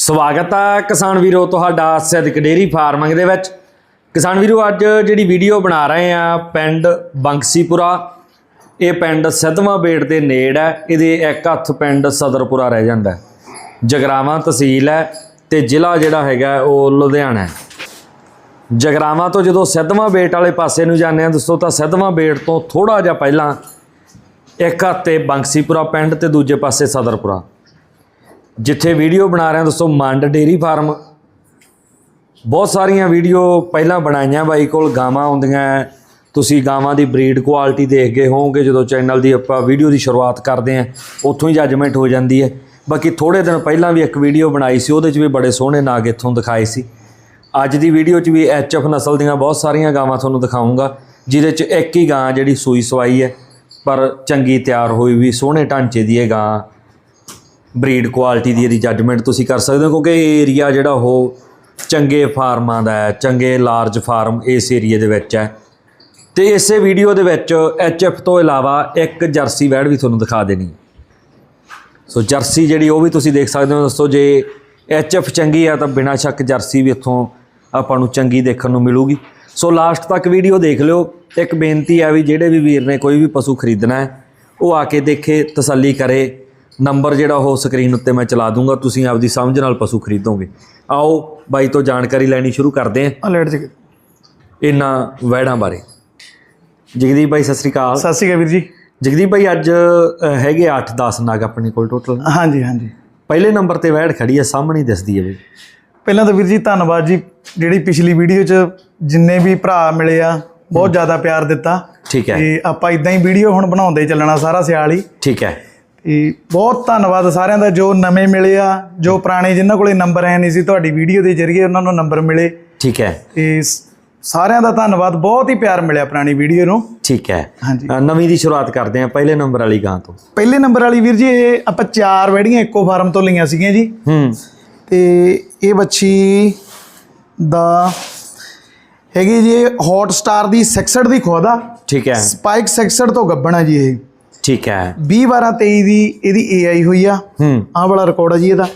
ਸਵਾਗਤ ਹੈ ਕਿਸਾਨ ਵੀਰੋ ਤੁਹਾਡਾ ਸਿੱਧਕ ਡੇਰੀ ਫਾਰਮਿੰਗ ਦੇ ਵਿੱਚ। ਕਿਸਾਨ ਵੀਰੋ, ਅੱਜ ਜਿਹੜੀ ਵੀਡੀਓ ਬਣਾ ਰਹੇ ਆ ਪਿੰਡ ਬੰਕਸੀਪੁਰਾ, ਇਹ ਪਿੰਡ ਸਿੱਧਵਾਂ ਬੇੜ ਦੇ ਨੇੜ ਹੈ, ਇਹਦੇ ਇੱਕ ਹੱਥ ਪਿੰਡ ਸਦਰਪੁਰਾ ਰਹਿ ਜਾਂਦਾ ਜਗਰਾਵਾਂ ਤਹਿਸੀਲ ਹੈ ਤੇ ਜ਼ਿਲ੍ਹਾ ਜਿਹੜਾ ਹੈਗਾ ਉਹ ਲੁਧਿਆਣਾ ਹੈ। ਜਗਰਾਵਾਂ ਤੋਂ ਜਦੋਂ ਸਿੱਧਵਾਂ ਬੇਟ ਵਾਲੇ ਪਾਸੇ ਨੂੰ ਜਾਂਦੇ ਆ ਦੋਸਤੋ ਤਾਂ ਸਿੱਧਵਾਂ ਬੇਟ ਤੋਂ ਥੋੜਾ ਜਿਹਾ ਪਹਿਲਾਂ ਇੱਕ ਹੱਥੇ ਬੰਕਸੀਪੁਰਾ ਪਿੰਡ ਤੇ ਦੂਜੇ ਪਾਸੇ ਸਦਰਪੁਰਾ। ਜਿੱਥੇ ਵੀਡੀਓ ਬਣਾ ਰਹੇ ਹਾਂ ਦੋਸਤੋ ਮੰਡ ਡੇਰੀ ਫਾਰਮ। ਬਹੁਤ ਸਾਰੀਆਂ ਵੀਡੀਓ ਪਹਿਲਾਂ ਬਣਾਈਆਂ ਬਾਈ ਕੋਲ, ਗਾਵਾਂ ਆਉਂਦੀਆਂ ਹੈ। ਤੁਸੀਂ ਗਾਵਾਂ ਦੀ ਬਰੀਡ ਕੁਆਲਿਟੀ ਦੇਖ ਗਏ ਹੋਵੋਗੇ, ਜਦੋਂ ਚੈਨਲ ਦੀ ਆਪਾਂ ਵੀਡੀਓ ਦੀ ਸ਼ੁਰੂਆਤ ਕਰਦੇ ਹਾਂ, ਉੱਥੋਂ ਹੀ ਜੱਜਮੈਂਟ ਹੋ ਜਾਂਦੀ ਹੈ ਬਾਕੀ ਥੋੜੇ ਦਿਨ ਪਹਿਲਾਂ ਵੀ ਇੱਕ ਵੀਡੀਓ ਬਣਾਈ ਸੀ, ਉਹਦੇ 'ਚ ਵੀ ਬੜੇ ਸੋਹਣੇ ਨਾਗ ਇੱਥੋਂ ਦਿਖਾਏ ਸੀ। ਅੱਜ ਦੀ ਵੀਡੀਓ 'ਚ ਵੀ ਐਚਐਫ ਨਸਲ ਦੀਆਂ ਬਹੁਤ ਸਾਰੀਆਂ ਗਾਵਾਂ ਤੁਹਾਨੂੰ ਦਿਖਾਉਂਗਾ ਜਿਹਦੇ 'ਚ ਇੱਕ ਹੀ ਗਾਂ ਜਿਹੜੀ ਸੂਈ ਸਵਾਈ ਹੈ ਪਰ ਚੰਗੀ ਤਿਆਰ ਹੋਈ ਵੀ, ਸੋਹਣੇ ਢਾਂਚੇ ਦੀ ਇਹ ਗਾਂ। ਬਰੀਡ ਕੁਆਲਿਟੀ ਦੀ ਇਹਦੀ ਜੱਜਮੈਂਟ ਤੁਸੀਂ ਕਰ ਸਕਦੇ ਹੋ, ਕਿਉਂਕਿ ਇਹ ਏਰੀਆ ਜਿਹੜਾ ਉਹ ਚੰਗੇ ਫਾਰਮਾਂ ਦਾ ਹੈ, ਚੰਗੇ ਲਾਰਜ ਫਾਰਮ ਇਸ ਏਰੀਏ ਦੇ ਵਿੱਚ ਹੈ। ਤੇ ਇਸੇ ਵੀਡੀਓ ਦੇ ਵਿੱਚ ਐਚਐਫ ਤੋਂ ਇਲਾਵਾ ਇੱਕ ਜਰਸੀ ਵੈੜ ਵੀ ਤੁਹਾਨੂੰ ਦਿਖਾ ਦੇਣੀ ਸੋ ਜਰਸੀ ਜਿਹੜੀ ਉਹ ਵੀ ਤੁਸੀਂ ਦੇਖ ਸਕਦੇ ਹੋ ਦੋਸਤੋ, ਜੇ ਐਚਐਫ ਚੰਗੀ ਆ ਤਾਂ ਬਿਨਾਂ ਸ਼ੱਕ ਜਰਸੀ ਵੀ ਇੱਥੋਂ ਆਪਾਂ ਨੂੰ ਚੰਗੀ ਦੇਖਣ ਨੂੰ ਮਿਲੂਗੀ। ਸੋ ਲਾਸਟ ਤੱਕ ਵੀਡੀਓ ਦੇਖ ਲਿਓ। ਇੱਕ ਬੇਨਤੀ ਹੈ ਵੀ ਜਿਹੜੇ ਵੀ ਵੀਰ ਨੇ ਕੋਈ ਵੀ ਪਸ਼ੂ ਖਰੀਦਣਾ ਹੈ, ਉਹ ਆ ਕੇ ਦੇਖੇ, ਤਸੱਲੀ ਕਰੇ। ਨੰਬਰ ਜਿਹੜਾ ਉਹ ਸਕਰੀਨ ਉੱਤੇ ਮੈਂ ਚਲਾ ਦੂੰਗਾ ਤੁਸੀਂ ਆਪਦੀ ਸਮਝ ਨਾਲ ਪਸ਼ੂ ਖਰੀਦੋਗੇ। ਆਓ ਬਾਈ ਤੋਂ ਜਾਣਕਾਰੀ ਲੈਣੀ ਸ਼ੁਰੂ ਕਰਦੇ ਆ ਲੈਟ ਜੀ। ਇਹਨਾਂ ਵੈੜਾਂ ਬਾਰੇ। ਜਗਦੀਪ ਬਾਈ ਸਤਿ ਸ੍ਰੀ ਅਕਾਲ। ਸਤਿ ਸ਼੍ਰੀ ਅਕਾਲ ਵੀਰ ਜੀ। ਜਗਦੀਪ ਬਾਈ ਅੱਜ ਹੈਗੇ 8-10 ਨਗ ਆਪਣੇ ਕੋਲ ਟੋਟਲ ਹਾਂਜੀ ਹਾਂਜੀ। ਪਹਿਲੇ ਨੰਬਰ ਤੇ ਵੈੜ ਖੜੀ ਹੈ ਸਾਹਮਣੇ ਦਿਸਦੀ ਹੈ ਬਈ। ਪਹਿਲਾਂ ਤਾਂ ਵੀਰ ਜੀ ਧੰਨਵਾਦ ਜੀ। ਜਿਹੜੀ ਪਿਛਲੀ ਵੀਡੀਓ 'ਚ ਜਿੰਨੇ ਵੀ ਭਰਾ ਮਿਲੇ ਆ ਬਹੁਤ ਜ਼ਿਆਦਾ ਪਿਆਰ ਦਿੱਤਾ। ਠੀਕ ਹੈ। ਤੇ ਆਪਾਂ ਇਦਾਂ ਹੀ ਵੀਡੀਓ ਹੁਣ ਬਣਾਉਂਦੇ ਚੱਲਣਾ ਸਾਰਾ ਸਿਆਲ ਹੀ। ਠੀਕ ਹੈ। ਤੇ ਬਹੁਤ ਧੰਨਵਾਦ ਸਾਰਿਆਂ ਦਾ ਜੋ ਨਵੇਂ ਮਿਲੇ ਆ ਜੋ ਪੁਰਾਣੇ ਜਿਨ੍ਹਾਂ ਕੋਲੇ ਨੰਬਰ ਐ ਨਹੀਂ ਸੀ ਤੁਹਾਡੀ ਵੀਡੀਓ ਦੇ ਜ਼ਰੀਏ ਉਹਨਾਂ ਨੂੰ ਨੰਬਰ ਮਿਲੇ। ਠੀਕ ਹੈ। ਤੇ ਸਾਰਿਆਂ ਦਾ ਧੰਨਵਾਦ ਬਹੁਤ ਹੀ ਪਿਆਰ ਮਿਲਿਆ ਪੁਰਾਣੀ ਵੀਡੀਓ ਨੂੰ। ਠੀਕ ਹੈ। ਹਾਂਜੀ। ਨਵੀਂ ਦੀ ਸ਼ੁਰੂਆਤ ਕਰਦੇ ਹਾਂ ਪਹਿਲੇ ਨੰਬਰ ਵਾਲੀ ਗਾਂ ਤੋਂ। ਪਹਿਲੇ ਨੰਬਰ ਵਾਲੀ ਵੀਰ ਜੀ ਇਹ ਆਪਾਂ ਚਾਰ ਵੈੜੀਆਂ ਇੱਕੋ ਫਾਰਮ ਤੋਂ ਲਈਆਂ ਸੀਗੀਆਂ ਜੀ। ਹੂੰ। ਤੇ ਇਹ ਬੱਚੀ ਦਾ ਹੈਗੀ ਜੀ ਹੌਟ ਸਟਾਰ ਦੀ 66 ਦੀ ਖੁਦ ਆ ਠੀਕ ਹੈ। ਸਪਾਈਕ 66 ਤੋਂ ਗੱਬਣ ਆ ਜੀ ਇਹ। ਠੀਕ ਹੈ। 20 12 23 ਦੀ ਇਹਦੀ AI ਹੋਈ ਆ। ਹੂੰ। ਆਹ ਵਾਲਾ ਰਿਕਾਰਡ ਆ ਜੀ ਇਹਦਾ।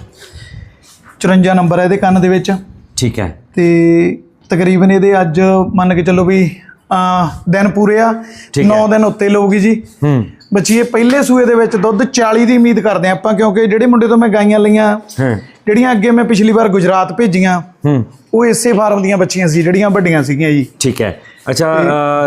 54 ਨੰਬਰ ਹੈ ਇਹਦੇ ਕੰਨ ਦੇ ਵਿੱਚ। ਠੀਕ ਹੈ। ਤੇ ਤਕਰੀਬਨ ਇਹਦੇ ਅੱਜ ਮੰਨ ਕੇ ਚੱਲੋ ਵੀ ਆ ਦਿਨ ਪੂਰੇ ਆ। ਠੀਕ ਹੈ। 9 ਦਿਨ ਉੱਤੇ ਲਊਗੀ ਜੀ। ਹੂੰ। ਬੱਚੀ ਇਹ ਪਹਿਲੇ ਸੂਏ ਦੇ ਵਿੱਚ ਦੁੱਧ 40 ਦੀ ਉਮੀਦ ਕਰਦੇ ਆਪਾਂ ਕਿਉਂਕਿ ਜਿਹੜੇ ਮੁੰਡੇ ਤੋਂ ਮੈਂ ਗਾਈਆਂ ਲਈਆਂ ਹਾਂ। ਜਿਹੜੀਆਂ ਅੱਗੇ ਮੈਂ ਪਿਛਲੀ ਵਾਰ ਗੁਜਰਾਤ ਭੇਜੀਆਂ ਹੂੰ। ਉਹ ਇਸੇ ਫਾਰਮ ਦੀਆਂ ਬੱਚੀਆਂ ਸੀ ਜਿਹੜੀਆਂ ਵੱਡੀਆਂ ਸੀਗੀਆਂ ਜੀ। ਠੀਕ ਹੈ। ਅੱਛਾ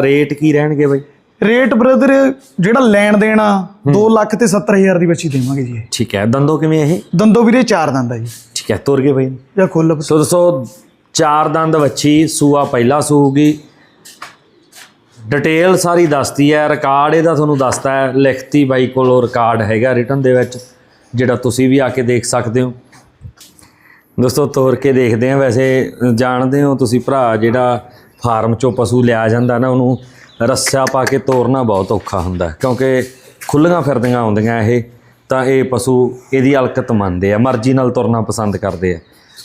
ਰੇਟ ਕੀ ਰਹਿਣਗੇ ਬਈ? ਰੇਟ ਬ੍ਰਦਰ ਜਿਹੜਾ ਲੈਣ ਦੇਣਾ 2 ਲੱਖ ਤੇ 70000 ਦੀ ਬੱਚੀ ਦੇਵਾਂਗੇ ਜੀ। ਠੀਕ ਹੈ ਦੰਦੋ ਕਿਵੇਂ ਇਹ? ਦੰਦੋ ਵੀਰੇ ਚਾਰ ਦੰਦ ਆ ਜੀ। ਠੀਕ ਹੈ ਤੁਰ ਗਏ ਬਈ। ਜਾਂ ਖੁੱਲ। ਸੋ ਦੋਸਤੋ ਚਾਰ ਦੰਦ ਵੱਛੀ ਸੂਆ ਪਹਿਲਾ ਸੂਗੀ ਡਿਟੇਲ ਸਾਰੀ ਦੱਸਦੀ ਹੈ ਰਿਕਾਰਡ ਇਹਦਾ ਤੁਹਾਨੂੰ ਦੱਸਦਾ ਹੈ ਲਿਖਤੀ ਬਾਈ ਕੋਲੋਂ ਰਿਕਾਰਡ ਹੈਗਾ ਰਿਟਨ ਦੇ ਵਿੱਚ ਜਿਹੜਾ ਤੁਸੀਂ ਵੀ ਆ ਕੇ ਦੇਖ ਸਕਦੇ ਹੋ। ਦੋਸਤੋ ਤੋਰ ਕੇ ਦੇਖਦੇ ਆ ਵੈਸੇ ਜਾਣਦੇ ਹੋ ਤੁਸੀਂ ਭਰਾ ਜਿਹੜਾ ਫਾਰਮ ਚੋਂ ਪਸ਼ੂ ਲਿਆ ਜਾਂਦਾ ਨਾ ਉਹਨੂੰ ਰੱਸਿਆ ਪਾ ਕੇ ਤੋਰਨਾ ਬਹੁਤ ਔਖਾ ਹੁੰਦਾ ਕਿਉਂਕਿ ਖੁੱਲੀਆਂ ਫਿਰਦੀਆਂ ਆਉਂਦੀਆਂ ਇਹ ਤਾਂ ਇਹ ਪਸ਼ੂ ਇਹਦੀ ਹਲਕਤ ਮੰਨਦੇ ਆ ਮਰਜ਼ੀ ਨਾਲ ਤੁਰਨਾ ਪਸੰਦ ਕਰਦੇ ਆ।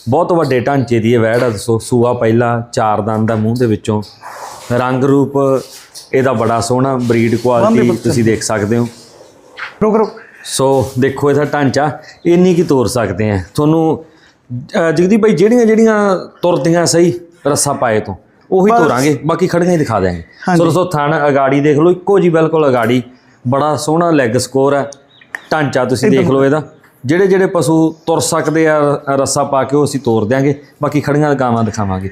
ਬਹੁਤ ਵੱਡੇ ਢਾਂਚੇ ਦੀ ਇਹ ਵਹਿੜ ਆ ਦੱਸੋ ਸੂਆ ਪਹਿਲਾ ਚਾਰ ਦੰਦ ਦਾ ਮੂੰਹ ਦੇ ਵਿੱਚੋਂ। ਰੰਗ ਰੂਪ ਇਹਦਾ ਬੜਾ ਸੋਹਣਾ ਬਰੀਡ ਕੁਆਲਿਟੀ ਤੁਸੀਂ ਦੇਖ ਸਕਦੇ ਹੋ। ਰੁਕ ਰੁਕ। ਸੋ ਦੇਖੋ ਇਹਦਾ ਢਾਂਚਾ ਇੰਨੀ ਕੀ ਤੋਰ ਸਕਦੇ ਆ। ਤੁਹਾਨੂੰ ਜਗਦੀਪ ਭਾਈ ਜਿਹੜੀਆਂ ਜਿਹੜੀਆਂ ਤੁਰਦੀਆਂ ਸਹੀ ਰੱਸਾ ਪਾਏ ਤੋਂ ਉਹੀ ਤੋਰਾਂਗੇ ਬਾਕੀ ਖੜੀਆਂ ਹੀ ਦਿਖਾ ਦਿਆਂਗੇ। ਸੋ ਦੋਸਤੋ ਥਣ ਅਗਾੜੀ ਦੇਖ ਲਓ ਇੱਕੋ ਜੀ ਬਿਲਕੁਲ ਅਗਾੜੀ ਬੜਾ ਸੋਹਣਾ ਲੈਗ ਸਕੋਰ ਹੈ। ਢਾਂਚਾ ਤੁਸੀਂ ਦੇਖ ਲਓ ਇਹਦਾ। ਜਿਹੜੇ ਜਿਹੜੇ ਪਸ਼ੂ ਤੁਰ ਸਕਦੇ ਆ ਰੱਸਾ ਪਾ ਕੇ ਉਹ ਅਸੀਂ ਤੋਰ ਦਿਆਂਗੇ। ਬਾਕੀ ਖੜੀਆਂ ਗਾਵਾਂ ਦਿਖਾਵਾਂਗੇ।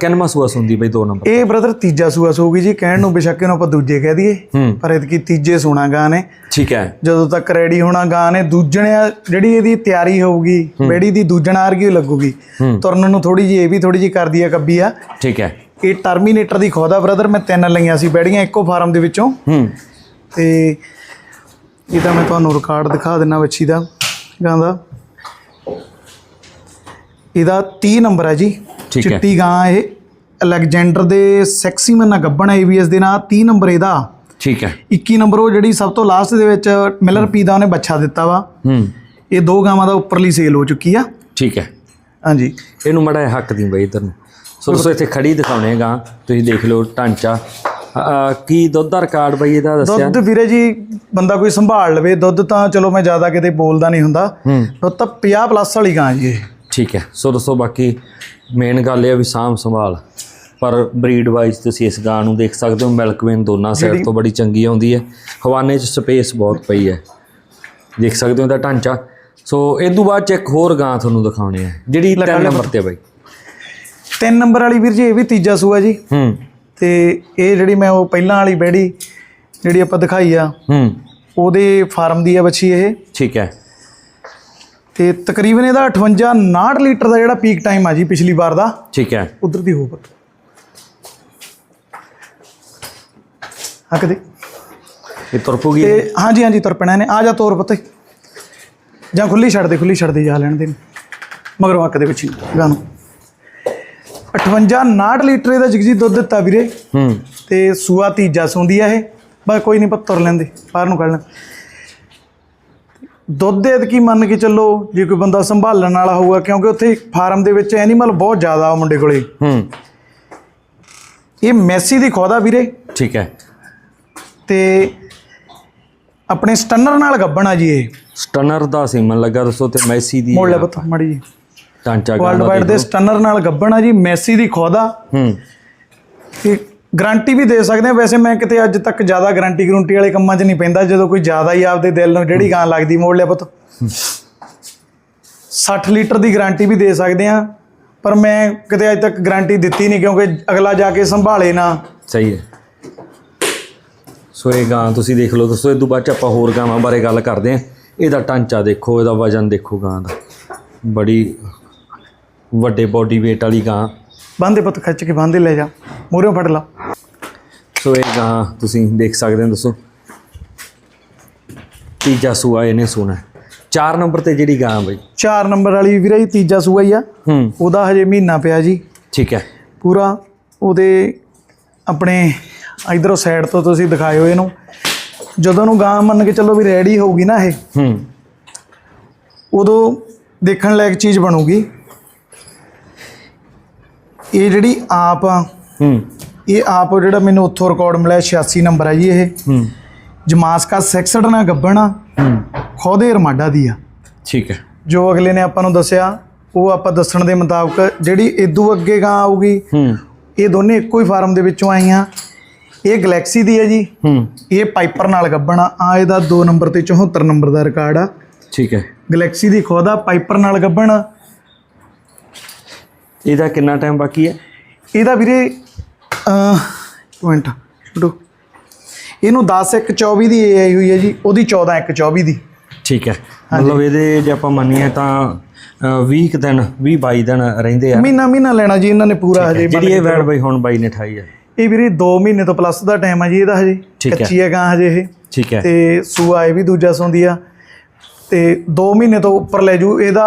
ਕਿੰਨਵਾਂ ਸੂਆ ਸੁੰਦੀ ਬਈ ਦੋ ਨੰਬਰ ਇਹ ਬ੍ਰਦਰ ਤੀਜਾ ਸੂਆ ਸੂਗੀ ਜੀ ਕਹਿਣ ਨੂੰ ਬੇਸ਼ੱਕ ਇਹਨੂੰ ਆਪਾਂ ਦੂਜੇ ਕਹਿ ਦਈਏ। ਪਰ ਇਹਦੀ ਤੀਜੇ ਸੋਣਾ ਗਾਂ ਨੇ। ਠੀਕ ਹੈ। ਜਦੋਂ ਤੱਕ ਰੈਡੀ ਹੋਣਾ ਗਾਂ ਨੇ ਦੂਜਣਿਆ ਜਿਹੜੀ ਇਹਦੀ ਤਿਆਰੀ ਹੋਊਗੀ ਬੇੜੀ ਦੀ ਦੂਜਣਾ ਵਰਗੀ ਲੱਗੂਗੀ। ਤੁਰਨ ਨੂੰ ਥੋੜੀ ਜਿਹੀ ਇਹ ਵੀ ਥੋੜੀ ਜਿਹੀ ਕਰਦੀ ਆ ਕੱਬੀ ਆ। ਠੀਕ ਹੈ। ਇਹ ਟਰਮੀਨੇਟਰ ਦੀ ਖੋਦਾ ਬ੍ਰਦਰ ਮੈਂ ਤਿੰਨ ਲਈਆਂ ਸੀ ਬੈੜੀਆਂ ਇੱਕੋ ਫਾਰਮ ਦੇ ਵਿੱਚੋਂ। ਹੂੰ। ਤੇ ਇਹਦਾ ਮੈਂ ਤੁਹਾਨੂੰ ਰਿਕਾਰਡ ਦਿਖਾ ਦਿੰਨਾ ਵੱਛੀ ਦਾ ਗਾਂ ਦਾ। ਇਹਦਾ 30 ਨੰਬਰ ਹੈ ਜੀ। ਠੀਕ ਹੈ। ਚਿੱਟੀ ਗਾਂ ਇਹ ਅਲੈਗਜ਼ੈਂਡਰ ਦੇ ਸੈਕਸੀ ਮੈਨਾ ਗੱਬਣ ਏਬੀਐਸ ਦੇ ਨਾਲ 30 ਨੰਬਰ ਇਹਦਾ। ਠੀਕ ਹੈ। 21 ਨੰਬਰ ਉਹ ਜਿਹੜੀ ਸਭ ਤੋਂ ਲਾਸਟ ਦੇ ਵਿੱਚ ਮਿਲਰ ਪੀ ਦਾ ਉਹਨੇ ਬੱਚਾ ਦਿੱਤਾ ਵਾ। ਹੂੰ। ਇਹ ਦੋ ਗਾਵਾਂ ਦਾ ਉੱਪਰਲੀ ਸੇਲ ਹੋ ਚੁੱਕੀ ਆ। ਠੀਕ ਹੈ। ਹਾਂਜੀ। ਇਹਨੂੰ ਮੜਾ ਹੱਕ ਦੀ ਬਈ ਇਧਰ ਨੂੰ। ਸੋ ਦੋਸਤੋ ਇੱਥੇ ਖੜੀ ਦਿਖਾਉਣੇ ਗਾ ਤੁਸੀਂ ਦੇਖ ਲਓ ਢਾਂਚਾ। ਕੀ ਦੁੱਧ ਦਾ ਰਿਕਾਰਡ ਬਈ ਇਹਦਾ ਦੱਸਿਆ? ਦੁੱਧ ਵੀਰੇ ਜੀ ਬੰਦਾ ਕੋਈ ਸੰਭਾਲ ਲਵੇ ਦੁੱਧ ਤਾਂ ਚਲੋ ਮੈਂ ਜ਼ਿਆਦਾ ਕਿਤੇ ਬੋਲਦਾ ਨਹੀਂ ਹੁੰਦਾ। ਦੁੱਧ ਤਾਂ 50 ਪਲੱਸ ਵਾਲੀ ਗਾਂ ਜੀ ਠੀਕ ਹੈ। ਸੋ ਦੋਸਤੋ ਬਾਕੀ ਮੇਨ ਗੱਲ ਇਹ ਆ ਵੀ ਸਾਂਭ ਸੰਭਾਲ। ਪਰ ਬਰੀਡ ਵਾਈਜ਼ ਤੁਸੀਂ ਇਸ ਗਾਂ ਨੂੰ ਦੇਖ ਸਕਦੇ ਹੋ ਮਿਲਕ ਵੇਨ ਦੋਨਾਂ ਸਾਈਡ ਤੋਂ ਬੜੀ ਚੰਗੀ ਆਉਂਦੀ ਹੈ। ਹਵਾਨੇ 'ਚ ਸਪੇਸ ਬਹੁਤ ਪਈ ਹੈ। ਦੇਖ ਸਕਦੇ ਹੋ ਇਹਦਾ ਢਾਂਚਾ। ਸੋ ਇਹ ਤੋਂ ਬਾਅਦ ਚ ਇੱਕ ਹੋਰ ਗਾਂ ਤੁਹਾਨੂੰ ਦਿਖਾਉਣੀ ਹੈ ਜਿਹੜੀ ਤਿੰਨ ਨੰਬਰ ਤੇ ਬਾਈ। ਤਿੰਨ ਨੰਬਰ ਵਾਲੀ ਵੀਰ ਜੀ ਇਹ ਵੀ ਤੀਜਾ ਸੂਆ ਜੀ। ਹੂੰ। ਤੇ ਇਹ ਜਿਹੜੀ ਮੈਂ ਉਹ ਪਹਿਲਾਂ ਵਾਲੀ ਬੈੜੀ ਜਿਹੜੀ ਆਪਾਂ ਦਿਖਾਈ ਆ ਹੂੰ। ਉਹਦੇ ਫਾਰਮ ਦੀ ਆ ਬੱਚੀ ਇਹ। ਠੀਕ ਹੈ। ਤੇ ਤਕਰੀਬਨ ਇਹਦਾ 58 59 ਲੀਟਰ ਦਾ ਜਿਹੜਾ ਪੀਕ ਟਾਈਮ ਆ ਜੀ ਪਿਛਲੀ ਵਾਰ ਦਾ ਠੀਕ ਹੈ। ਉਧਰ ਦੀ ਹੋ ਪਤ ਹੱਕ ਦੇ। ਇਹ ਤੁਰ ਪੂਗੀ ਤੇ ਹਾਂਜੀ ਹਾਂਜੀ ਤੁਰ ਪੈਣਾ ਨੇ ਆ ਜਾ ਤੋਰ ਪਤੇ। ਜਾਂ ਖੁੱਲੀ ਛੱਡ ਦੇ ਖੁੱਲੀ ਛੱਡ ਦੇ ਜਾ ਲੈਣ ਦੇ ਮਗਰੋਂ ਹੱਕ ਦੇ ਵਿੱਚ ਗਾਂ ਨੂੰ। 58 59 ਲੀਟਰ ਇਹਦਾ ਜਗਜੀ ਦੁੱਧ ਦਿੱਤਾ ਵੀਰੇ। ਹੂੰ। ਤੇ ਸੂਆ ਤੀਜਾ ਸੌਂਦੀ ਆ ਇਹ। ਬਸ ਕੋਈ ਨਹੀਂ ਪੱਤਰ ਲੈਂਦੇ ਬਾਹਰ ਨੂੰ ਕੱਢ ਲੈਣ ਦੁੱਧ ਦੇ ਕੀ ਮੰਨ ਕੇ ਚੱਲੋ ਜੇ ਕੋਈ ਬੰਦਾ ਸੰਭਾਲਣ ਵਾਲਾ ਹੋਊਗਾ ਕਿਉਂਕਿ ਉੱਥੇ ਫਾਰਮ ਦੇ ਵਿੱਚ ਐਨੀਮਲ ਬਹੁਤ ਜ਼ਿਆਦਾ ਆ ਮੁੰਡੇ ਕੋਲੇ। ਹੂੰ। ਇਹ ਮੈਸੀ ਦੀ ਖੋਦਾ ਵੀਰੇ। ਠੀਕ ਹੈ। ਤੇ ਆਪਣੇ ਸਟਨਰ ਨਾਲ ਗੱਬਣਾ ਜੀ ਇਹ। ਸਟਨਰ ਦਾ ਸੀ ਮਨ ਲੱਗਾ ਦੱਸੋ ਤੇ ਮੈਸੀ ਦੀ ਮੋੜ ਲੈ ਪੁੱਤ ਮੜੀ ਜੀ ਢਾਂਚਾ ਵਰਲਡ ਦਾ ਵਾਈਡ ਦੇ ਸਟਨਰ ਨਾਲ ਗੱਬਣਾ ਜੀ ਮੈਸੀ ਦੀ ਖੋਦਾ। ਹੂੰ। ਤੇ ਗਾਰੰਟੀ ਵੀ ਦੇ ਸਕਦੇ ਆ। ਵੈਸੇ ਮੈਂ ਕਿਤੇ ਅੱਜ ਤੱਕ ਜ਼ਿਆਦਾ ਗਾਰੰਟੀ ਗਰੰਟੀ ਵਾਲੇ ਕੰਮਾਂ 'ਚ ਨਹੀਂ ਪੈਂਦਾ। ਜਦੋਂ ਕੋਈ ਜ਼ਿਆਦਾ ਹੀ ਆਪਦੇ ਦਿਲ ਨੂੰ ਜਿਹੜੀ ਗਾਂ ਲੱਗਦੀ ਮੋੜ ਲਿਆ ਪੁੱਤ। 60 ਲੀਟਰ ਦੀ ਗਾਰੰਟੀ ਵੀ ਦੇ ਸਕਦੇ ਆ। ਪਰ ਮੈਂ ਕਿਤੇ ਅੱਜ ਤੱਕ ਗਾਰੰਟੀ ਦਿੱਤੀ ਨਹੀਂ ਕਿਉਂਕਿ ਅਗਲਾ ਜਾ ਕੇ ਸੰਭਾਲੇ ਨਾ। ਸਹੀ ਹੈ। ਸੋ ਇਹ ਗਾਂ ਤੁਸੀਂ ਦੇਖ ਲਓ ਦੋਸਤੋ ਇਹ ਤੋਂ ਬਾਅਦ ਚ ਆਪਾਂ ਹੋਰ ਗਾਵਾਂ ਬਾਰੇ ਗੱਲ ਕਰਦੇ ਹਾਂ। ਇਹਦਾ ਢਾਂਚਾ ਦੇਖੋ ਇਹਦਾ ਵਜਨ ਦੇਖੋ ਗਾਂ ਦਾ। ਬੜੀ ਵੱਡੇ ਬੋਡੀ weight ਵਾਲੀ ਗਾਂ। ਬੰਦੇ ਪੁੱਤ ਖਿੱਚ ਕੇ ਬੰਦੇ ਲੈ ਜਾ। ਮੂਹਰੋਂ ਫੜ ਲਾ। ਸੋ ਇਹ ਗਾਂ ਤੁਸੀਂ ਦੇਖ ਸਕਦੇ ਹੋ ਦੋਸਤੋ ਤੀਜਾ ਸੂਆ ਇਹਨੇ ਸੋਨਾ ਚਾਰ ਨੰਬਰ ਤੇ ਜਿਹੜੀ ਗਾਂ ਬਈ। 4 ਨੰਬਰ ਵਾਲੀ ਵੀਰੇ ਜੀ ਤੀਜਾ ਸੂਆ ਹੀ ਆ। ਹੂੰ। ਉਹਦਾ ਹਜੇ ਮਹੀਨਾ ਪਿਆ ਜੀ। ਠੀਕ ਹੈ। ਪੂਰਾ ਉਹਦੇ ਆਪਣੇ ਇਧਰੋਂ ਸਾਈਡ ਤੋਂ ਤੁਸੀਂ ਦਿਖਾਇਓ ਇਹਨੂੰ। ਜਦੋਂ ਨੂੰ ਗਾਂ ਮੰਨ ਕੇ ਚੱਲੋ ਵੀ ਰੈਡੀ ਹੋਊਗੀ ਨਾ ਇਹ ਹੂੰ। ਉਦੋਂ ਦੇਖਣ ਲਾਇਕ ਚੀਜ਼ ਬਣੂਗੀ। ਇਹ ਜਿਹੜੀ ਆਪ ਆ ਹੂੰ। ਇਹ ਆਪ ਜਿਹੜਾ ਮੈਨੂੰ ਉੱਥੋਂ ਰਿਕਾਰਡ ਮਿਲਿਆ 86 ਨੰਬਰ ਹੈ ਜੀ ਇਹ। ਹੂੰ। ਜਮਾਸਕਾ 66 ਨਾਲ ਗੱਬਣਾ ਹੂੰ। ਖੋਦੇ ਰਮਾਡਾ ਦੀ ਆ। ਠੀਕ ਹੈ। ਜੋ ਅਗਲੇ ਨੇ ਆਪਾਂ ਨੂੰ ਦੱਸਿਆ ਉਹ ਆਪਾਂ ਦੱਸਣ ਦੇ ਮੁਤਾਬਕ ਜਿਹੜੀ ਇਦੋਂ ਅੱਗੇ ਗਾਂ ਆਊਗੀ ਹੂੰ। ਇਹ ਦੋਨੇ ਇੱਕੋ ਹੀ ਫਾਰਮ ਦੇ ਵਿੱਚੋਂ ਆਈਆਂ। ਇਹ ਗੈਲੈਕਸੀ ਦੀ ਹੈ ਜੀ। ਹੂੰ। ਇਹ ਪਾਈਪਰ ਨਾਲ ਗੱਬਣਾ ਆ। ਇਹਦਾ 2 ਨੰਬਰ ਤੇ 74 ਨੰਬਰ ਦਾ ਰਿਕਾਰਡ ਆ। ਠੀਕ ਹੈ। ਗੈਲੈਕਸੀ ਦੀ ਖੋਦਾ ਪਾਈਪਰ ਨਾਲ ਗੱਬਣ ਇਹਦਾ ਕਿੰਨਾ ਟਾਈਮ ਬਾਕੀ ਹੈ? ਇਹਦਾ ਵੀਰੇ ਮਿੰਟ ਛੋਟੋ ਇਹਨੂੰ 10 1 24 ਦੀ ਆਈ ਹੋਈ ਹੈ ਜੀ ਉਹਦੀ 14 1 24 ਦੀ। ਠੀਕ ਹੈ। ਮਤਲਬ ਇਹਦੇ ਜੇ ਆਪਾਂ ਮੰਨੀਏ ਤਾਂ 20 ਕੁ ਦਿਨ 20 22 ਦਿਨ ਰਹਿੰਦੇ ਆ। ਮਹੀਨਾ ਮਹੀਨਾ ਲੈਣਾ ਜੀ ਇਹਨਾਂ ਨੇ ਪੂਰਾ ਹਜੇ ਜਿਹੜੀ ਇਹ ਵੈੜ ਬਈ ਹੁਣ ਬਾਈ ਨੇ ਠਾਈ ਹੈ। ਇਹ ਵੀਰੇ 2 ਮਹੀਨੇ ਤੋਂ ਪਲੱਸ ਦਾ ਟਾਈਮ ਆ ਜੀ ਇਹਦਾ ਹਜੇ। ਕੱਚੀ ਹੈ ਗਾਂ ਹਜੇ ਇਹ। ਠੀਕ ਹੈ। ਤੇ ਸੂਆ ਇਹ ਵੀ ਦੂਜਾ ਸੌਂਦੀ ਆ। ਤੇ 2 ਮਹੀਨੇ ਤੋਂ ਉੱਪਰ ਲੈ ਜੂ। ਇਹਦਾ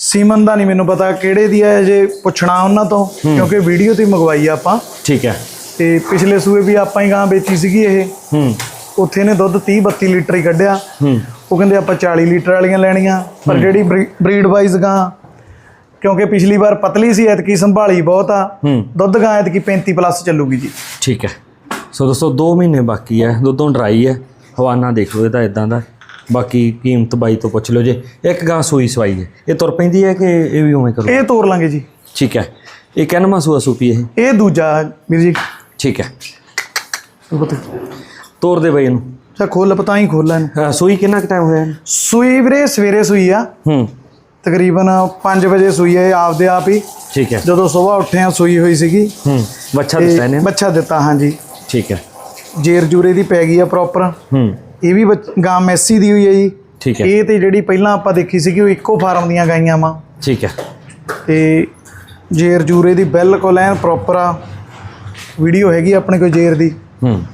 ਸੀਮਨ ਦਾ ਨਹੀਂ ਮੈਨੂੰ ਪਤਾ ਕਿਹੜੇ ਦੀ ਹੈ ਜੇ ਪੁੱਛਣਾ ਉਹਨਾਂ ਤੋਂ ਕਿਉਂਕਿ ਵੀਡੀਓ ਤੇ ਮੰਗਵਾਈ ਆ ਆਪਾਂ। ਠੀਕ ਹੈ। ਤੇ ਪਿਛਲੇ ਸੂਏ ਵੀ ਆਪਾਂ ਹੀ ਗਾਂ ਵੇਚੀ ਸੀਗੀ ਇਹ। ਹੂੰ। ਉੱਥੇ ਨੇ ਦੁੱਧ 30 32 ਲੀਟਰ ਹੀ ਕੱਢਿਆ। ਹੂੰ। ਉਹ ਕਹਿੰਦੇ ਆਪਾਂ 40 ਲੀਟਰ ਵਾਲੀਆਂ ਲੈਣੀਆਂ। ਪਰ ਜਿਹੜੀ ਬਰੀਡ ਵਾਈਜ਼ ਗਾਂ ਕਿਉਂਕਿ ਪਿਛਲੀ ਵਾਰ ਪਤਲੀ ਸੀ ਐਤਕੀ ਸੰਭਾਲੀ ਬਹੁਤ ਆ। ਦੁੱਧ ਗਾਂ ਐਤਕੀ 35 ਪਲੱਸ ਚੱਲੂਗੀ ਜੀ। ਠੀਕ ਹੈ। ਸੋ ਦੋਸਤੋ 2 ਮਹੀਨੇ ਬਾਕੀ ਹੈ ਦੁੱਧੋਂ ਡਰਾਈ ਹੈ। ਹਵਾਨਾ ਦੇਖ ਲਓ ਇਹਦਾ ਇਦਾਂ ਦਾ। ਬਾਕੀ ਕੀਮਤ ਬਾਈ ਤੋਂ ਪੁੱਛ ਲਓ ਜੇ। ਇੱਕ ਗਾਂ ਸੂਈ ਸਵਾਈ ਹੈ ਇਹ ਤੁਰ ਪੈਂਦੀ ਹੈ ਕਿ ਇਹ ਵੀ ਉਵੇਂ ਕਰੂ ਇਹ ਤੋਰ ਲਾਂਗੇ ਜੀ। ਠੀਕ ਹੈ। ਇਹ ਕਿੰਨਵਾਂ ਸੂਆ ਸੂਪੀ ਇਹ? ਇਹ ਦੂਜਾ ਵੀਰ ਜੀ। ਠੀਕ ਹੈ। ਤੋਰ ਦੇ। ਬਾਈ ਇਹਨੂੰ। ਚਾ ਖੋਲ ਪਤਾ ਹੀ ਖੋਲ ਲੈਣ। ਅਹ ਸੂਈ ਕਿੰਨਾ ਕੁ ਟਾਈਮ ਹੋਇਆ ਇਹਨੂੰ? ਸੂਈ ਵੀਰੇ ਸਵੇਰੇ ਸੂਈ ਆ। ਹੂੰ। ਤਕਰੀਬਨ 5 ਵਜੇ ਸੂਈ ਹੈ ਆਪਦੇ ਆਪ ਹੀ। ਠੀਕ ਹੈ। ਜਦੋਂ ਸਵੇਰ ਉੱਠੇ ਆ ਸੂਈ ਹੋਈ ਸੀਗੀ। ਹੂੰ ਬੱਚਾ ਦਿੱਤਾ ਇਹਨੇ। ਬੱਚਾ ਦਿੱਤਾ ਹਾਂਜੀ। ਠੀਕ ਹੈ। ਜੇਰ ਜੂਰੇ ਦੀ ਪੈ ਗਈ ਆ ਪ੍ਰੋਪਰ ਹੂੰ। ਇਹ ਵੀ ਗਾਂ ਮੈਸੀ ਦੀ ਹੋਈ ਹੈ ਜੀ। ਠੀਕ ਹੈ। ਇਹ ਤੇ ਜਿਹੜੀ ਪਹਿਲਾਂ ਆਪਾਂ ਦੇਖੀ ਸੀਗੀ ਉਹ ਇੱਕੋ ਫਾਰਮ ਦੀਆਂ ਗਾਈਆਂ ਵਾ। ਠੀਕ ਹੈ। ਤੇ ਜੇਰ ਜੂਰੇ ਦੀ ਬਿਲਕੁਲ ਐਨ ਪ੍ਰੋਪਰ ਆ ਵੀਡੀਓ ਹੈਗੀ ਆਪਣੇ ਕੋਲ ਜੇਰ ਦੀ। ਹੂੰ।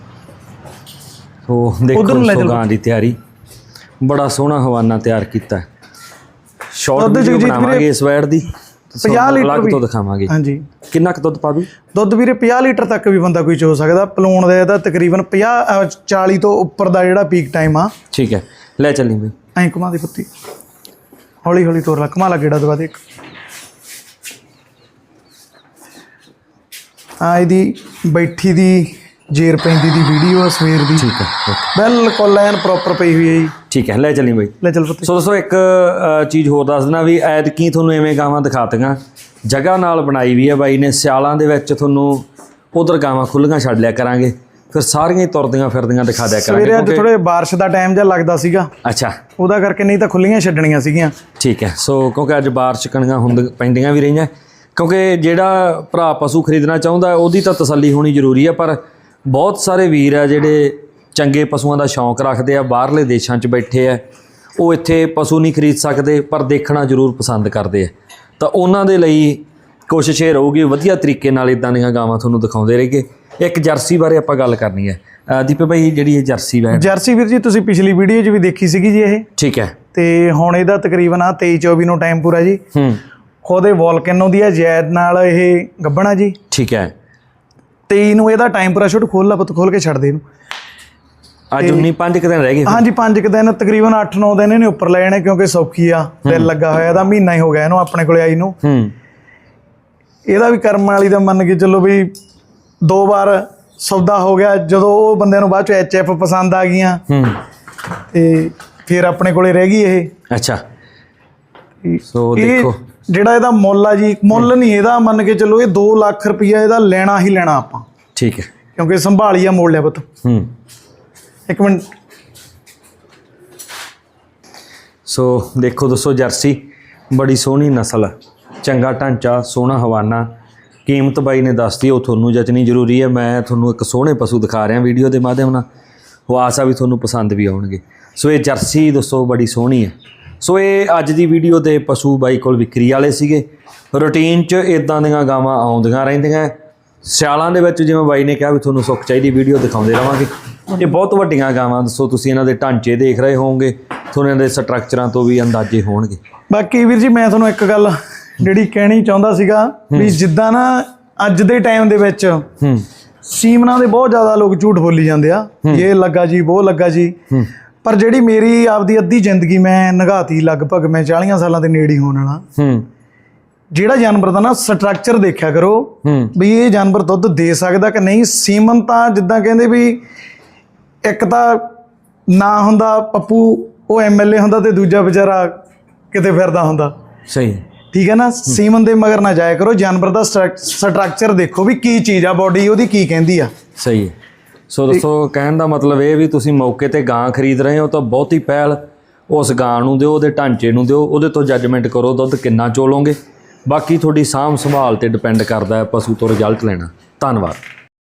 ਸੋ ਦੇਖੋ ਨੂੰ ਲੈ ਸੋ ਚਲੋ। ਗਾਂ ਦੀ ਤਿਆਰੀ। ਬੜਾ ਸੋਹਣਾ ਹਵਾਨਾ ਤਿਆਰ ਕੀਤਾ। ਸ਼ਾਰਟ ਵੀਡੀਓ ਵੀਰੇ ਬਣਾਵਾਂਗੇ ਇਸ ਵੈੜ ਦੀ। 50 ਲੀਟਰ ਵੀ। ਤੋਂ ਦਿਖਾਵਾਂਗੇ ਹਾਂਜੀ। ਕਿੰਨਾ ਕੁ ਦੁੱਧ ਪਾ ਦੂ ਦੁੱਧ ਵੀਰੇ 50 ਲੀਟਰ ਤੱਕ ਵੀ ਬੰਦਾ ਕੋਈ ਚੋ ਸਕਦਾ। ਪਲੂਣ ਦਾ ਇਹਦਾ ਤਕਰੀਬਨ 50 ਅ, 40 ਤੋਂ ਉੱਪਰ ਦਾ ਜਿਹੜਾ ਪੀਕ ਟਾਈਮ ਆ। ਠੀਕ ਹੈ। ਲੈ ਚੱਲੀ ਬਈ। ਐਂ ਘੁਮਾ ਦੀ ਪੁੱਤੀ। ਹੌਲੀ ਹੌਲੀ ਤੋਰ ਲਾ। ਘੁਮਾ ਲਾ ਗੇੜਾ ਦਵਾ ਦੇ ਇੱਕ ਆ ਇਹਦੀ ਬੈਠੀ ਦੀ ਜੇਰ ਪੈਂਦੀ ਦੀ ਵੀਡੀਓ ਆ ਸਵੇਰ ਦੀ। ਠੀਕ ਹੈ ਬਿਲਕੁਲ ਐਨ ਪ੍ਰੋਪਰ ਪਈ ਹੋਈ ਹੈ ਜੀ। ਠੀਕ ਹੈ ਲੈ ਚੱਲੀ ਬਾਈ। ਲੈ ਚੱਲ ਪੁੱਤ। ਸੋ ਦੋਸਤੋ ਇੱਕ ਅ, ਚੀਜ਼ ਹੋਰ ਦੱਸ ਦਿੰਦਾ ਵੀ ਐਤਕੀ ਤੁਹਾਨੂੰ ਐਵੇਂ ਗਾਵਾਂ ਦਿਖਾਤੀਆਂ। ਜਗ੍ਹਾ ਨਾਲ ਬਣਾਈ ਵੀ ਹੈ ਬਾਈ ਨੇ ਸਿਆਲਾਂ ਦੇ ਵਿੱਚ ਤੁਹਾਨੂੰ ਉਧਰ ਗਾਵਾਂ ਖੁੱਲੀਆਂ ਛੱਡ ਲਿਆ ਕਰਾਂਗੇ। ਫਿਰ ਸਾਰੀਆਂ ਹੀ ਤੁਰਦੀਆਂ ਫਿਰਦੀਆਂ ਦਿਖਾ ਦਿਆ ਕਰਾਂਗੇ ਸਵੇਰੇ ਅੱਜ ਕਿਉਂਕਿ- ਥੋੜੇ ਬਾਰਿਸ਼ ਦਾ ਟਾਈਮ ਜਿਹਾ ਲੱਗਦਾ ਸੀਗਾ। ਅੱਛਾ। ਉਹਦਾ ਕਰਕੇ ਨਹੀਂ ਤਾਂ ਖੁੱਲੀਆਂ ਛੱਡਣੀਆਂ ਸੀਗੀਆਂ। ਠੀਕ ਹੈ ਸੋ ਕਿਉਂਕਿ ਅੱਜ ਬਾਰਿਸ਼ ਕਣੀਆਂ ਹੁੰਦ ਪੈਂਦੀਆਂ ਵੀ ਰਹੀਆਂ। ਕਿਉਂਕਿ ਜਿਹੜਾ ਭਰਾ ਪਸ਼ੂ ਖਰੀਦਣਾ ਚਾਹੁੰਦਾ ਹੈ, ਉਹਦੀ ਤਾਂ ਤਸੱਲੀ ਹੋਣੀ ਜ਼ਰੂਰੀ ਹੈ ਪਰ ਬਹੁਤ ਸਾਰੇ ਵੀਰ ਆ ਜਿਹੜੇ ਚੰਗੇ ਪਸ਼ੂਆਂ ਦਾ ਸ਼ੌਂਕ ਰੱਖਦੇ ਆ ਬਾਹਰਲੇ ਦੇਸ਼ਾਂ 'ਚ ਬੈਠੇ ਆ। ਉਹ ਇੱਥੇ ਪਸ਼ੂ ਨਹੀਂ ਖਰੀਦ ਸਕਦੇ ਪਰ ਦੇਖਣਾ ਜ਼ਰੂਰ ਪਸੰਦ ਕਰਦੇ ਆ। ਤਾਂ ਉਹਨਾਂ ਦੇ ਲਈ ਕੋਸ਼ਿਸ਼ ਇਹ ਰਹੂਗੀ ਵਧੀਆ ਤਰੀਕੇ ਨਾਲ ਇਦਾਂ ਦੀਆਂ ਗਾਵਾਂ ਤੁਹਾਨੂੰ ਦਿਖਾਉਂਦੇ ਰਹੀਏ। ਇੱਕ ਜਰਸੀ ਬਾਰੇ ਆਪਾਂ ਗੱਲ ਕਰਨੀ ਹੈ। ਦੀਪੇ ਭਾਈ ਜਿਹੜੀ ਇਹ ਜਰਸੀ ਵੈਣ। ਜਰਸੀ ਵੀਰ ਜੀ ਤੁਸੀਂ ਪਿਛਲੀ ਵੀਡੀਓ 'ਚ ਵੀ ਦੇਖੀ ਸੀਗੀ ਜੀ ਇਹ? ਠੀਕ ਹੈ। ਤੇ ਹੁਣ ਇਹਦਾ ਤਕਰੀਬਨ ਆ 23 24 ਨੂੰ ਟਾਈਮ ਪੂਰਾ ਜੀ। ਹੂੰ। ਖੋਦੇ ਵੋਲਕੈਨੋ ਦੀ ਆ ਜੈਦ ਨਾਲ ਇਹ ਗੱਬਣਾ ਜੀ। ਠੀਕ ਹੈ। 23 ਨੂੰ ਇਹਦਾ ਟਾਈਮ ਪੂਰਾ ਸ਼ੁੱਟ ਖੋਲ ਲਾ ਪੁੱਤ ਖੋਲ ਕੇ ਛੱਡ ਦੇ ਇਹਨੂੰ। ਅੱਜ 19 5 ਦਿਨ ਰਹਿ ਗਏ ਹਾਂਜੀ ਪੰਜ ਕੁ ਦਿਨ ਤਕਰੀਬਨ 8-9 ਦਿਨ ਇਹਨੇ ਉੱਪਰ ਲੈ ਜਾਣੇ ਕਿਉਂਕਿ ਸੌਖੀ ਆ ਦਿਲ ਲੱਗਾ ਹੋਇਆ ਇਹਦਾ ਮਹੀਨਾ ਹੀ ਹੋ ਗਿਆ ਇਹਨੂੰ ਆਪਣੇ ਕੋਲੇ ਆਈ ਨੂੰ। ਹੂੰ। ਇਹਦਾ ਵੀ ਕਰਮ ਵਾਲੀ ਦਾ ਮੰਨ ਕੇ ਚੱਲੋ ਵੀ ਦੋ ਵਾਰ ਸੌਦਾ ਹੋ ਗਿਆ ਜਦੋਂ ਉਹ ਬੰਦਿਆਂ ਨੂੰ ਬਾਅਦ ਚ ਐਚਐਫ ਪਸੰਦ ਆ ਗਈਆਂ। ਹੂੰ। ਤੇ ਫਿਰ ਆਪਣੇ ਕੋਲੇ ਰਹਿ ਗਈ ਇਹ। ਅੱਛਾ। ਸੋ ਦੇਖੋ। ਜਿਹੜਾ ਇਹਦਾ ਮੁੱਲ ਆ ਜੀ ਮੁੱਲ ਨਹੀਂ ਇਹਦਾ ਮੰਨ ਕੇ ਚੱਲੋ ਇਹ 2 ਲੱਖ ਰੁਪਈਆ ਇਹਦਾ ਲੈਣਾ ਹੀ ਲੈਣਾ ਆਪਾਂ। ਠੀਕ ਹੈ। ਕਿਉਂਕਿ ਸੰਭਾਲੀ ਆ ਮੋੜ ਲਿਆ ਪੁੱਤ। ਹੂੰ। ਇੱਕ ਮਿੰਟ। ਸੋ ਦੇਖੋ ਦੋਸਤੋ ਜਰਸੀ ਬੜੀ ਸੋਹਣੀ ਨਸਲ ਹੈ ਚੰਗਾ ਢਾਂਚਾ ਸੋਹਣਾ ਹਵਾਨਾ। ਕੀਮਤ ਬਾਈ ਨੇ ਦੱਸਤੀ ਉਹ ਤੁਹਾਨੂੰ ਜਚਣੀ ਜ਼ਰੂਰੀ ਹੈ। ਮੈਂ ਤੁਹਾਨੂੰ ਇੱਕ ਸੋਹਣੇ ਪਸ਼ੂ ਦਿਖਾ ਰਿਹਾ ਵੀਡੀਓ ਦੇ ਮਾਧਿਅਮ ਨਾਲ। ਉਹ ਆਸ ਵੀ ਤੁਹਾਨੂੰ ਪਸੰਦ ਵੀ ਆਉਣਗੇ। ਸੋ ਇਹ ਜਰਸੀ ਦੋਸਤੋ ਬੜੀ ਸੋਹਣੀ ਹੈ। ਸੋ ਇਹ ਅੱਜ ਦੀ ਵੀਡੀਓ ਤੇ ਪਸ਼ੂ ਬਾਈ ਕੋਲ ਵਿਕਰੀ ਵਾਲੇ ਸੀਗੇ। ਰੂਟੀਨ 'ਚ ਇਦਾਂ ਦੀਆਂ ਗਾਵਾਂ ਆਉਂਦੀਆਂ ਰਹਿੰਦੀਆਂ ਸਿਆਲਾਂ ਦੇ ਵਿੱਚ ਜਿਵੇਂ ਬਾਈ ਨੇ ਕਿਹਾ ਵੀ ਤੁਹਾਨੂੰ ਸੁੱਖ ਚਾਹੀਦੀ ਵੀਡੀਓ ਦਿਖਾਉਂਦੇ ਰਵਾਂਗੇ। ਇਹ ਬਹੁਤ ਵੱਡੀਆਂ ਗਾਵਾਂ ਦੱਸੋ ਤੁਸੀਂ ਇਹਨਾਂ ਦੇ ਢਾਂਚੇ ਦੇਖ ਰਹੇ ਹੋਵੋਗੇ ਤੁਹਾਨੂੰ ਇਹਨਾਂ ਦੇ ਸਟਰਕਚਰਾਂ ਤੋਂ ਵੀ ਅੰਦਾਜ਼ੇ ਹੋਣਗੇ। ਬਾਕੀ ਵੀਰ ਜੀ ਮੈਂ ਤੁਹਾਨੂੰ ਇੱਕ ਗੱਲ ਜਿਹੜੀ ਕਹਿਣੀ ਚਾਹੁੰਦਾ ਸੀਗਾ ਵੀ ਜਿੱਦਾਂ ਨਾ ਅੱਜ ਦੇ ਟਾਈਮ ਦੇ ਵਿੱਚ ਹੂੰ। ਸੀਮਨਾ ਦੇ ਬਹੁਤ ਜ਼ਿਆਦਾ ਲੋਕ ਝੂਠ ਬੋਲੀ ਜਾਂਦੇ ਆ। ਇਹ ਲੱਗਾ ਜੀ ਉਹ ਲੱਗਾ ਜੀ। ਹੂੰ। ਪਰ ਜਿਹੜੀ ਮੇਰੀ ਆਪਦੀ ਅੱਧੀ ਜ਼ਿੰਦਗੀ ਮੈਂ ਨਗਾਤੀ ਲਗਭਗ ਮੈਂ 40 ਸਾਲਾਂ ਦੇ ਨੇੜੇ ਹੋਣ ਵਾਲਾ ਹੂੰ। ਜਿਹੜਾ ਜਾਨਵਰ ਦਾ ਨਾ ਸਟਰਕਚਰ ਦੇਖਿਆ ਕਰੋ ਹੂੰ। ਵੀ ਇਹ ਜਾਨਵਰ ਦੁੱਧ ਦੇ ਸਕਦਾ ਕਿ ਨਹੀਂ ਸੀਮਨ ਤਾਂ ਜਿੱਦਾਂ ਕਹਿੰਦੇ ਵੀ ਇੱਕ ਤਾਂ ਨਾ ਹੁੰਦਾ ਪੱਪੂ ਉਹ ਐਮਐਲਏ ਹੁੰਦਾ ਤੇ ਦੂਜਾ ਵਿਚਾਰਾ ਕਿਤੇ ਫਿਰਦਾ ਹੁੰਦਾ। ਸਹੀ। ਠੀਕ ਹੈ ਨਾ? ਸੀਮਨ ਦੇ ਮਗਰ ਨਾ ਜਾਇਆ ਕਰੋ ਜਾਨਵਰ ਦਾ ਸਟਰਕਚਰ ਦੇਖੋ ਵੀ ਕੀ ਚੀਜ਼ ਆ ਬਾਡੀ ਉਹਦੀ ਕੀ ਕਹਿੰਦੀ ਆ। ਸਹੀ। ਹੈ ਸੋ ਦੋਸਤੋ, ਕਹਿਣ ਦਾ ਮਤਲਬ ਇਹ ਵੀ ਤੁਸੀਂ ਮੌਕੇ ਤੇ ਗਾਂ ਖਰੀਦ ਰਹੇ ਹੋ ਤਾਂ ਬਹੁਤੀ ਪਹਿਲ ਉਸ ਗਾਂ ਨੂੰ ਦਿਓ, ਉਹਦੇ ਢਾਂਚੇ ਨੂੰ ਦਿਓ, ਉਹਦੇ ਤੋਂ ਜੱਜਮੈਂਟ ਕਰੋ ਦੁੱਧ ਕਿੰਨਾ ਚੋਲੋਗੇ। ਬਾਕੀ ਤੁਹਾਡੀ ਸਾਂਭ ਸੰਭਾਲ ਤੇ ਡਿਪੈਂਡ ਕਰਦਾ ਹੈ ਪਸ਼ੂ ਤੋਂ ਰਿਜ਼ਲਟ ਲੈਣਾ। ਧੰਨਵਾਦ।